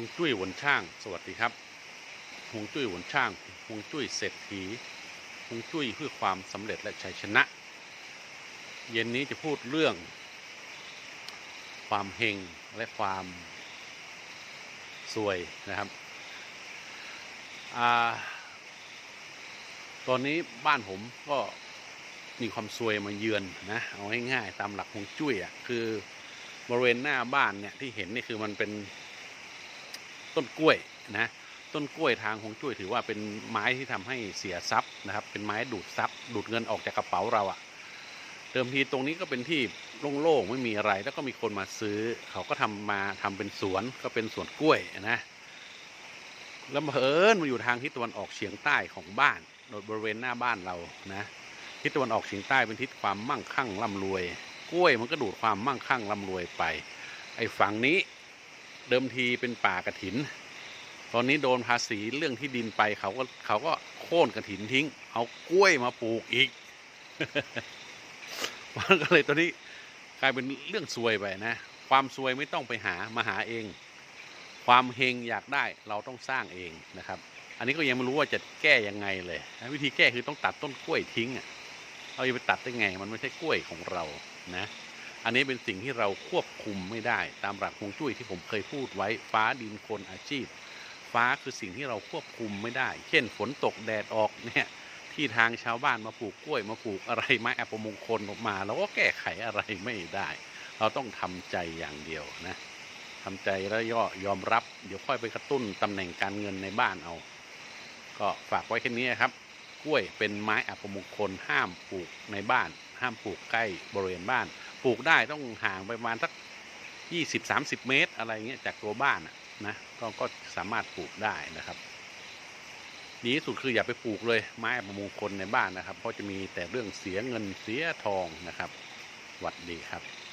วงจุ้ยหวนช่าง สวัสดีครับฮวงจุ้ยหวนช่างฮวงจุ้ยเศรษฐีฮวงจุ้ยเพื่อความสำเร็จและชัยชนะ เย็นนี้จะพูดเรื่อง ความเฮงและความสวยนะครับอตอนนี้บ้านผมก็มีความซวยมาเยือนนะเอาง่ายๆตามหลักฮวงจุ้ยอะคือบริเวณหน้าบ้านเนี่ยที่เห็นนี่คือมันเป็น ต้นกล้วยนะต้นกล้วยทางฮวงจุ้ยถือว่าเป็นไม้ที่ทำให้เสียทรัพย์นะครับ เป็นไม้ดูดทรัพย์ ดูดเงินออกจากกระเป๋าเราอะเดิมทีตรงนี้ก็เป็นที่โล่งๆไม่มีอะไร แล้วก็มีคนมาซื้อ เขาก็ทำมาทำเป็นสวนก็เป็นสวนกล้วยนะแล้วบังเอิญมาอยู่ทางทิศตะวันออกเฉียงใต้ของบ้านโดยบริเวณหน้าบ้านเรานะทิศตะวันออกเฉียงใต้เป็นทิศความมั่งคั่งร่ำรวย กล้วยมันก็ดูดความมั่งคั่งร่ำรวยไป ไอ้ฝั่งนี้ เดิมทีเป็นป่ากระถิน ตอนนี้โดนภาษีเรื่องที่ดินไปเขาก็เขาก็โค่นกระถินทิ้ง เอากล้วยมาปลูกอีก มันก็เลยตอนนี้กลายเป็นเรื่องซวยไปนะ ความซวยไม่ต้องไปหามาหาเอง ความเฮงอยากได้เราต้องสร้างเองนะครับ อันนี้ก็ยังไม่รู้ว่าจะแก้ยังไงเลย วิธีแก้คือต้องตัดต้นกล้วยทิ้งอะเราไปตัดได้ไง มันไม่ใช่กล้วยของเรานะ อันนี้เป็นสิ่งที่เราควบคุมไม่ได้ ตามหลักฮวงจุ้ยที่ผมเคยพูดไว้ฟ้าดินคนอาชีพ ฟ้าคือสิ่งที่เราควบคุมไม่ได้ เช่นฝนตกแดดออกเนี่ยที่ทางชาวบ้านมาปลูกกล้วยมาปลูกอะไรไม้อัปมงคลออกมาเราก็แก้ไขอะไรไม่ได้ เราต้องทำใจอย่างเดียวนะทำใจแล้วย่อยอมรับ เดี๋ยวค่อยไปกระตุ้นตำแหน่งการเงินในบ้านเอา ก็ฝากไว้แค่นี้ครับกล้วยเป็นไม้อัปมงคลห้ามปลูกในบ้าน ห้ามปลูกใกล้บริเวณบ้าน ปลูกได้ต้องห่างไปประมาณสักยี่สิบสามสิบเมตรอะไรเงี้ยจากตัวบ้านนะก็ก็สามารถปลูกได้นะครับดีที่สุดคืออย่าไปปลูกเลยไม้ประมงคลในบ้านนะครับ เพราะจะมีแต่เรื่องเสียเงินเสียทองนะครับหวัดดีครับ